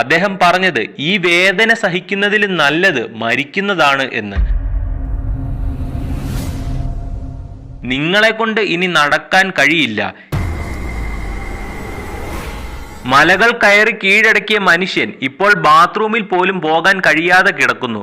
അദ്ദേഹം പറഞ്ഞത് ഈ വേദന സഹിക്കുന്നതിൽ നല്ലത് മരിക്കുന്നതാണ് എന്ന്. നിങ്ങളെ കൊണ്ട് ഇനി നടക്കാൻ കഴിയില്ല. മലകൾ കയറി കീഴടക്കിയ മനുഷ്യൻ ഇപ്പോൾ ബാത്റൂമിൽ പോലും പോകാൻ കഴിയാതെ കിടക്കുന്നു.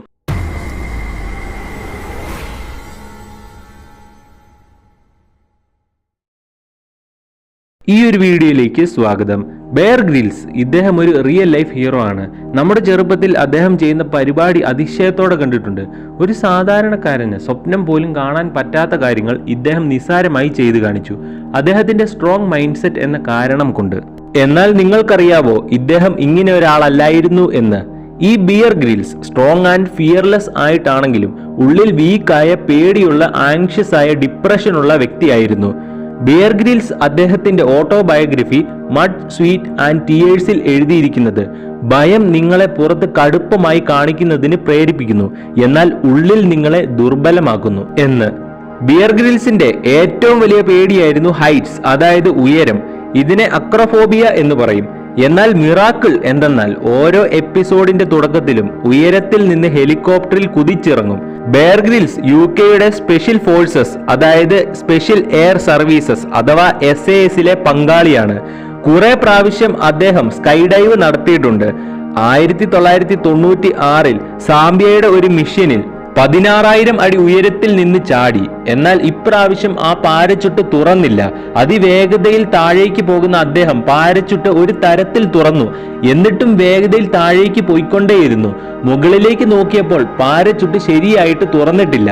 ഈ ഒരു വീഡിയോയിലേക്ക് സ്വാഗതം. ബെയർ ഗ്രിൽസ് ഇദ്ദേഹം ഒരു റിയൽ ലൈഫ് ഹീറോ ആണ്. നമ്മുടെ ചെറുപ്പത്തിൽ അദ്ദേഹം ചെയ്യുന്ന പരിപാടി അതിശയത്തോടെ കണ്ടിട്ടുണ്ട്. ഒരു സാധാരണക്കാരന് സ്വപ്നം പോലും കാണാൻ പറ്റാത്ത കാര്യങ്ങൾ ഇദ്ദേഹം നിസ്സാരമായി ചെയ്തു കാണിച്ചു. അദ്ദേഹത്തിന്റെ സ്ട്രോങ് മൈൻഡ് സെറ്റ് എന്ന കാരണം കൊണ്ട്. എന്നാൽ നിങ്ങൾക്കറിയാവോ ഇദ്ദേഹം ഇങ്ങനെ ഒരാളല്ലായിരുന്നു എന്ന്. ഈ Bear Grylls strong and fearless ആയിട്ടാണെങ്കിലും ഉള്ളിൽ വീക്കായ പേടിയുള്ള ആങ്ഷ്യസ് ആയ ഡിപ്രഷനുള്ള വ്യക്തിയായിരുന്നു. ബിയർ ഗ്രിൽസ് അദ്ദേഹത്തിന്റെ ഓട്ടോബയോഗ്രഫി മഡ് സ്വീറ്റ് ആൻഡ് ടിയേഴ്സിൽ എഴുതിയിരിക്കുന്നത്. ഭയം നിങ്ങളെ പുറത്ത് കടുപ്പമായി കാണിക്കുന്നതിന് പ്രേരിപ്പിക്കുന്നു. എന്നാൽ ഉള്ളിൽ നിങ്ങളെ ദുർബലമാക്കുന്നു എന്ന്. ബിയർ ഗ്രിൽസിന്റെ ഏറ്റവും വലിയ പേടിയായിരുന്നു ഹൈറ്റ്സ് അതായത് ഉയരം. ഇതിനെ അക്രഫോബിയ എന്ന് പറയും. എന്നാൽ മിറാക്കിൾ എന്തെന്നാൽ ഓരോ എപ്പിസോഡിന്റെ തുടക്കത്തിലും ഉയരത്തിൽ നിന്ന് ഹെലികോപ്റ്ററിൽ കുതിച്ചിറങ്ങും. ബെയർ ഗ്രിൽസ് യു കെയുടെ സ്പെഷ്യൽ ഫോഴ്സസ് അതായത് സ്പെഷ്യൽ എയർ സർവീസസ് അഥവാ എസ് എ എസിലെ പങ്കാളിയാണ്. കുറെ പ്രാവശ്യം അദ്ദേഹം സ്കൈ ഡൈവ് നടത്തിയിട്ടുണ്ട്. ആയിരത്തി തൊള്ളായിരത്തി തൊണ്ണൂറ്റി ആറിൽ സാംബിയയുടെ ഒരു മിഷനിൽ പതിനാറായിരം അടി ഉയരത്തിൽ നിന്ന് ചാടി. എന്നാൽ ഇപ്രാവശ്യം ആ പാരച്ചുട്ട് തുറന്നില്ല. അതിവേഗതയിൽ താഴേക്ക് പോകുന്ന അദ്ദേഹം പാരച്ചുട്ട് ഒരു തരത്തിൽ തുറന്നു. എന്നിട്ടും വേഗതയിൽ താഴേക്ക് പോയിക്കൊണ്ടേയിരുന്നു. മുകളിലേക്ക് നോക്കിയപ്പോൾ പാരച്ചുട്ട് ശരിയായിട്ട് തുറന്നിട്ടില്ല.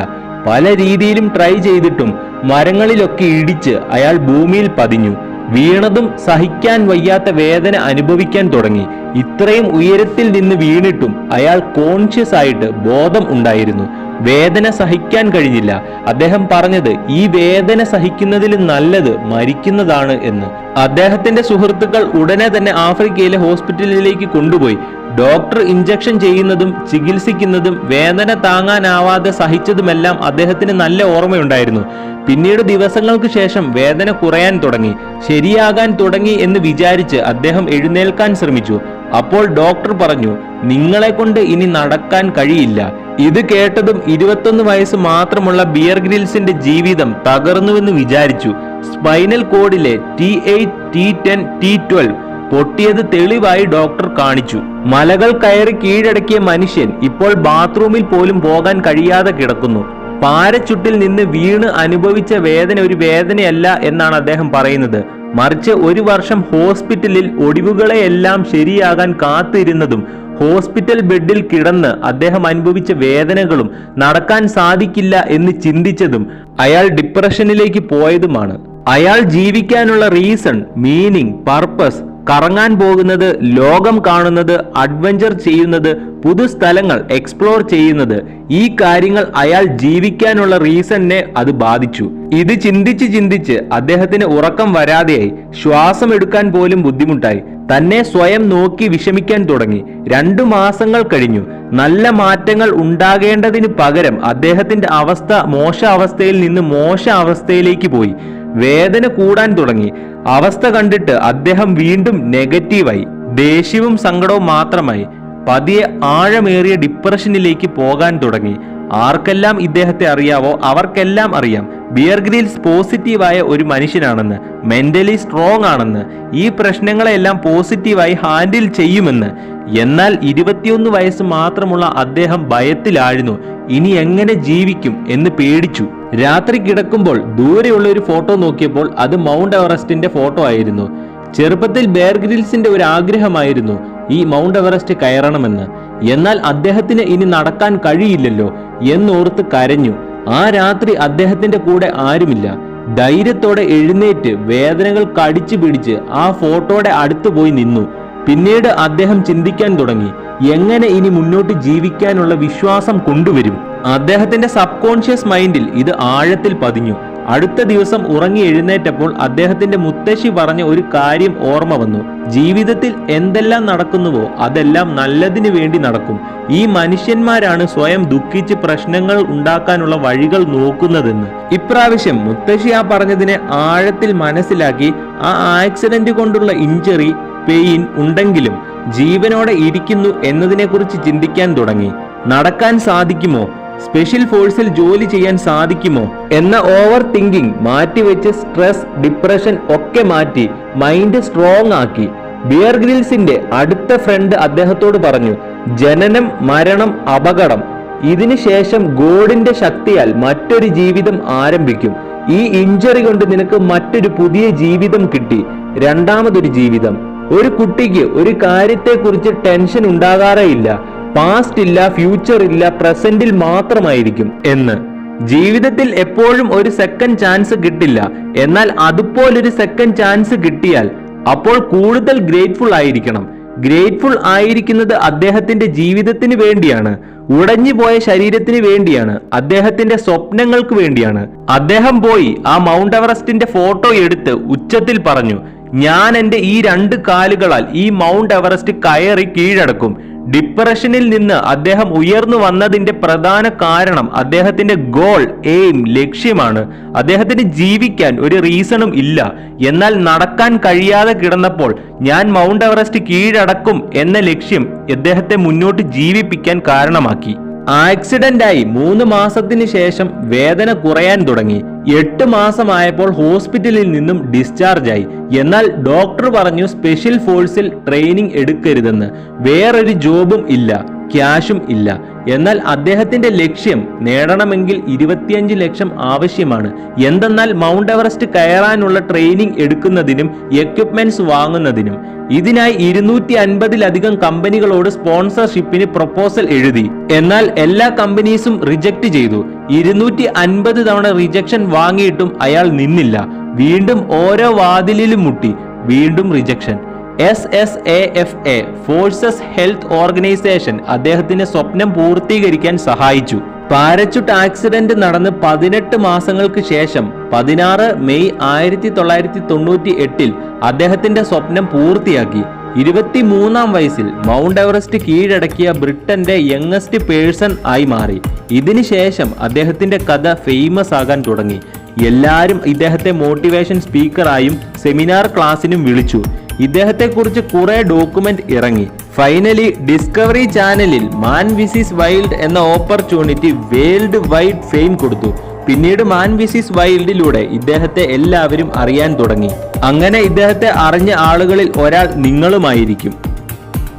പല രീതിയിലും ട്രൈ ചെയ്തിട്ടും മരങ്ങളിലൊക്കെ ഇടിച്ച് അയാൾ ഭൂമിയിൽ പതിഞ്ഞു. വീണതും സഹിക്കാൻ വയ്യാത്ത വേദന അനുഭവിക്കാൻ തുടങ്ങി. ഇത്രയും ഉയരത്തിൽ നിന്ന് വീണിട്ടും അയാൾ കോൺഷ്യസ് ആയിട്ട് ബോധം ഉണ്ടായിരുന്നു. വേദന സഹിക്കാൻ കഴിഞ്ഞില്ല. അദ്ദേഹം പറഞ്ഞത് ഈ വേദന സഹിക്കുന്നതിൽ നല്ലത് മരിക്കുന്നതാണ് എന്ന്. അദ്ദേഹത്തിന്റെ സുഹൃത്തുക്കൾ ഉടനെ തന്നെ ആഫ്രിക്കയിലെ ഹോസ്പിറ്റലിലേക്ക് കൊണ്ടുപോയി. ഡോക്ടർ ഇഞ്ചക്ഷൻ ചെയ്യുന്നതും ചികിത്സിക്കുന്നതും വേദന താങ്ങാനാവാതെ സഹിച്ചതുമെല്ലാം അദ്ദേഹത്തിന് നല്ല ഓർമ്മയുണ്ടായിരുന്നു. പിന്നീട് ദിവസങ്ങൾക്ക് ശേഷം വേദന കുറയാൻ തുടങ്ങി. ശരിയാകാൻ തുടങ്ങി എന്ന് വിചാരിച്ച് അദ്ദേഹം എഴുന്നേൽക്കാൻ ശ്രമിച്ചു. അപ്പോൾ ഡോക്ടർ പറഞ്ഞു നിങ്ങളെ കൊണ്ട് ഇനി നടക്കാൻ കഴിയില്ല. ഇത് കേട്ടതും ഇരുപത്തൊന്ന് വയസ്സ് മാത്രമുള്ള ബിയർ ഗ്രിൽസിന്റെ ജീവിതം തകർന്നുവെന്ന് വിചാരിച്ചു. Spinal കോഡിലെ T eight T ten T twelve പൊട്ടിയത് തെളിവായി ഡോക്ടർ കാണിച്ചു. മലകൾ കയറി കീഴടക്കിയ മനുഷ്യൻ ഇപ്പോൾ ബാത്റൂമിൽ പോലും പോകാൻ കഴിയാതെ കിടക്കുന്നു. പാരച്ചുട്ടിൽ നിന്ന് വീണ് അനുഭവിച്ച വേദന ഒരു വേദനയല്ല എന്നാണ് അദ്ദേഹം പറയുന്നത്. മറിച്ച് ഒരു വർഷം ഹോസ്പിറ്റലിൽ ഒടിവുകളെയെല്ലാം ശരിയാകാൻ കാത്തിരുന്നതും ഹോസ്പിറ്റൽ ബെഡിൽ കിടന്ന് അദ്ദേഹം അനുഭവിച്ച വേദനകളും നടക്കാൻ സാധിക്കില്ല എന്ന് ചിന്തിച്ചതും അയാൾ ഡിപ്രഷനിലേക്ക് പോയതുമാണ്. അയാൾ ജീവിക്കാനുള്ള റീസൺ മീനിങ് പർപ്പസ് കറങ്ങാൻ പോകുന്നത് ലോകം കാണുന്നത് അഡ്വഞ്ചർ ചെയ്യുന്നത് പുതു സ്ഥലങ്ങൾ എക്സ്പ്ലോർ ചെയ്യുന്നത് ഈ കാര്യങ്ങൾ അയാൾ ജീവിക്കാനുള്ള റീസണിനെ അത് ബാധിച്ചു. ഇത് ചിന്തിച്ച് ചിന്തിച്ച് അദ്ദേഹത്തിന് ഉറക്കം വരാതെയായി ശ്വാസം എടുക്കാൻ പോലും ബുദ്ധിമുട്ടായി. തന്നെ സ്വയം നോക്കി വിഷമിക്കാൻ തുടങ്ങി. രണ്ടു മാസങ്ങൾ കഴിഞ്ഞു. നല്ല മാറ്റങ്ങൾ ഉണ്ടാകേണ്ടതിന് പകരം അദ്ദേഹത്തിന്റെ അവസ്ഥ മോശ അവസ്ഥയിൽ നിന്ന് മോശ അവസ്ഥയിലേക്ക് പോയി. വേദന കൂടാൻ തുടങ്ങി. അവസ്ഥ കണ്ടിട്ട് അദ്ദേഹം വീണ്ടും നെഗറ്റീവായി. ദേഷ്യവും സങ്കടവും മാത്രമായി. പതിയെ ആഴമേറിയ ഡിപ്രഷനിലേക്ക് പോകാൻ തുടങ്ങി. ആർക്കെല്ലാം ഇദ്ദേഹത്തെ അറിയാവോ? അവർക്കെല്ലാം അറിയാം. ബിയർ ഗ്രിൽസ് പോസിറ്റീവായ ഒരു മനുഷ്യനാണെന്ന്. മെന്റലി സ്ട്രോങ് ആണെന്ന്. ഈ പ്രശ്നങ്ങളെല്ലാം പോസിറ്റീവായി ഹാൻഡിൽ ചെയ്യുമെന്ന്. എന്നാൽ ഇരുപത്തിയൊന്ന് വയസ്സ് മാത്രമുള്ള അദ്ദേഹം ഭയത്തിലായിരുന്നു. ഇനി എങ്ങനെ ജീവിക്കും എന്ന് പേടിച്ചു. രാത്രി കിടക്കുമ്പോൾ ദൂരെയുള്ള ഒരു ഫോട്ടോ നോക്കിയപ്പോൾ അത് മൗണ്ട് എവറസ്റ്റിന്റെ ഫോട്ടോ ആയിരുന്നു. ചെറുപ്പത്തിൽ ബെയർ ഗ്രിൽസിന്റെ ഒരു ആഗ്രഹമായിരുന്നു ഈ മൗണ്ട് എവറസ്റ്റ് കയറണമെന്ന്. എന്നാൽ അദ്ദേഹത്തിന് ഇനി നടക്കാൻ കഴിയില്ലല്ലോ എന്നോർത്ത് കരഞ്ഞു. ആ രാത്രി അദ്ദേഹത്തിന്റെ കൂടെ ആരുമില്ല. ധൈര്യത്തോടെ എഴുന്നേറ്റ് വേദനകൾ കടിച്ചു പിടിച്ച് ആ ഫോട്ടോയുടെ അടുത്ത് പോയി നിന്നു. പിന്നീട് അദ്ദേഹം ചിന്തിക്കാൻ തുടങ്ങി എങ്ങനെ ഇനി മുന്നോട്ട് ജീവിക്കാനുള്ള വിശ്വാസം കൊണ്ടുവരും? അദ്ദേഹത്തിന്റെ സബ് കോൺഷ്യസ് മൈൻഡിൽ ഇത് ആഴത്തിൽ പതിഞ്ഞു. അടുത്ത ദിവസം ഉറങ്ങി എഴുന്നേറ്റപ്പോൾ അദ്ദേഹത്തിന്റെ മുത്തശ്ശി പറഞ്ഞ ഒരു കാര്യം ഓർമ്മ വന്നു. ജീവിതത്തിൽ എന്തെല്ലാം നടക്കുന്നുവോ അതെല്ലാം നല്ലതിനു വേണ്ടി നടക്കും. ഈ മനുഷ്യന്മാരാണ് സ്വയം ദുഃഖിച്ച് പ്രശ്നങ്ങൾ ഉണ്ടാക്കാനുള്ള വഴികൾ നോക്കുന്നതെന്ന്. ഇപ്രാവശ്യം മുത്തശ്ശി ആ പറഞ്ഞതിനെ ആഴത്തിൽ മനസ്സിലാക്കി ആ ആക്സിഡന്റ് കൊണ്ടുള്ള ഇഞ്ചറി പെയിൻ ഉണ്ടെങ്കിലും ജീവനോടെ ഇരിക്കുന്നു എന്നതിനെക്കുറിച്ച് ചിന്തിക്കാൻ തുടങ്ങി. നടക്കാൻ സാധിക്കുമോ? സ്പെഷ്യൽ ഫോഴ്സിൽ ജോലി ചെയ്യാൻ സാധിക്കുമോ? എന്ന ഓവർ തിങ്കിങ് മാറ്റിവെച്ച് സ്ട്രെസ് ഡിപ്രഷൻ ഒക്കെ മാറ്റി മൈൻഡ് സ്ട്രോങ് ആക്കി. ബിയർ ഗ്രിൽസിന്റെ അടുത്ത ഫ്രണ്ട് അദ്ദേഹത്തോട് പറഞ്ഞു ജനനം മരണം അപകടം. ഇതിനുശേഷം ഗോഡിന്റെ ശക്തിയാൽ മറ്റൊരു ജീവിതം ആരംഭിക്കും. ഈ ഇഞ്ചറി കൊണ്ട് നിനക്ക് മറ്റൊരു പുതിയ ജീവിതം കിട്ടി. രണ്ടാമതൊരു ജീവിതം. ഒരു കുട്ടിക്ക് ഒരു കാര്യത്തെക്കുറിച്ച് ടെൻഷൻ ഉണ്ടാകാറേ ഇല്ല. പാസ്റ്റ് ഇല്ല ഫ്യൂച്ചർ ഇല്ല പ്രസന്റിൽ മാത്രമായിരിക്കും എന്ന്. ജീവിതത്തിൽ എപ്പോഴും ഒരു സെക്കൻഡ് ചാൻസ് കിട്ടില്ല. എന്നാൽ അതുപോലൊരു സെക്കൻഡ് ചാൻസ് കിട്ടിയാൽ അപ്പോൾ കൂടുതൽ ഗ്രേറ്റ്ഫുൾ ആയിരിക്കണം. ഗ്രേറ്റ്ഫുൾ ആയിരിക്കുന്നത് അദ്ദേഹത്തിന്റെ ജീവിതത്തിന് വേണ്ടിയാണ്. ഉടഞ്ഞു പോയ ശരീരത്തിന് വേണ്ടിയാണ്. അദ്ദേഹത്തിന്റെ സ്വപ്നങ്ങൾക്ക് വേണ്ടിയാണ്. അദ്ദേഹം പോയി ആ മൗണ്ട് എവറസ്റ്റിന്റെ ഫോട്ടോ എടുത്ത് ഉച്ചത്തിൽ പറഞ്ഞു. ഞാൻ എന്റെ ഈ രണ്ട് കാലുകളാൽ ഈ മൗണ്ട് എവറസ്റ്റ് കയറി കീഴടക്കും. ഡിപ്രഷനിൽ നിന്ന് അദ്ദേഹം ഉയർന്നു വന്നതിന്റെ പ്രധാന കാരണം അദ്ദേഹത്തിന്റെ ഗോൾ എയിം ലക്ഷ്യമാണ്. അദ്ദേഹത്തിന് ജീവിക്കാൻ ഒരു റീസണും ഇല്ല. എന്നാൽ നടക്കാൻ കഴിയാതെ കിടന്നപ്പോൾ ഞാൻ മൗണ്ട് എവറസ്റ്റ് കീഴടക്കും എന്ന ലക്ഷ്യം അദ്ദേഹത്തെ മുന്നോട്ട് ജീവിപ്പിക്കാൻ കാരണമാക്കി. ആക്സിഡന്റ് ആയി മൂന്ന് മാസത്തിന് ശേഷം വേദന കുറയാൻ തുടങ്ങി. എട്ട് മാസമായപ്പോൾ ഹോസ്പിറ്റലിൽ നിന്നും ഡിസ്ചാർജ് ആയി എന്നാൽ ഡോക്ടർ പറഞ്ഞു സ്പെഷ്യൽ ഫോഴ്സിൽ ട്രെയിനിങ് എടുക്കരുതെന്ന്. വേറൊരു ജോബും ഇല്ല. ക്യാഷും ഇല്ല. എന്നാൽ അദ്ദേഹത്തിന്റെ ലക്ഷ്യം നേടണമെങ്കിൽ ഇരുപത്തിയഞ്ച് ലക്ഷം ആവശ്യമാണ്. എന്തെന്നാൽ മൗണ്ട് എവറസ്റ്റ് കയറാനുള്ള ട്രെയിനിങ് എടുക്കുന്നതിനും എക്യുപ്മെന്റ്സ് വാങ്ങുന്നതിനും. ഇതിനായി ഇരുന്നൂറ്റി അൻപതിലധികം കമ്പനികളോട് സ്പോൺസർഷിപ്പിന് പ്രപ്പോസൽ എഴുതി. എന്നാൽ എല്ലാ കമ്പനീസും റിജക്ട് ചെയ്തു. ഇരുന്നൂറ്റി അൻപത് തവണ റിജക്ഷൻ വാങ്ങിയിട്ടും അയാൾ നിന്നില്ല. വീണ്ടും ഓരോ വാതിലിലും മുട്ടി. വീണ്ടും rejection. S S A F A forces health organisation അദ്ദേഹത്തിന്റെ സ്വപ്നം പൂർത്തീകരിക്കാൻ സഹായിച്ചു. പാരച്യൂട്ട് ആക്സിഡന്റ് നടന്ന് പതിനെട്ട് മാസങ്ങൾക്ക് ശേഷം പതിനാറ് മെയ് ആയിരത്തി തൊള്ളായിരത്തി തൊണ്ണൂറ്റി എട്ടിൽ അദ്ദേഹത്തിന്റെ സ്വപ്നം പൂർത്തിയാക്കി. ഇരുപത്തിമൂന്നാം വയസ്സിൽ മൗണ്ട് എവറസ്റ്റ് കീഴടക്കിയ ബ്രിട്ടന്റെ യങ്ങസ്റ്റ് പേഴ്സൺ ആയി മാറി. ഇതിനുശേഷം അദ്ദേഹത്തിന്റെ കഥ ഫേമസ് ആകാൻ തുടങ്ങി. എല്ലാവരും ഇദ്ദേഹത്തെ മോട്ടിവേഷൻ സ്പീക്കറായും സെമിനാർ ക്ലാസ്സിനും വിളിച്ചു. ഇദ്ദേഹത്തെക്കുറിച്ച് കുറെ ഡോക്യുമെന്റ് ഇറങ്ങി. ഫൈനലി ഡിസ്കവറി ചാനലിൽ മാൻ വിസിസ് വൈൽഡ് എന്ന ഓപ്പർച്യൂണിറ്റി വേൾഡ് വൈഡ് ഫെയിം കൊടുത്തു. പിന്നീട് മാൻ വിസിസ് വൈൽഡിലൂടെ ഇദ്ദേഹത്തെ എല്ലാവരും അറിയാൻ തുടങ്ങി. അങ്ങനെ ഇദ്ദേഹത്തെ അറിഞ്ഞ ആളുകളിൽ ഒരാൾ നിങ്ങളുമായിരിക്കും.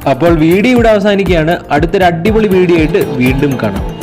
അപ്പോൾ വീഡിയോ ഇവിടെ അവസാനിക്കുകയാണ്. അടുത്തൊരു അടിപൊളി വീഡിയോ ആയിട്ട് വീണ്ടും കാണാം.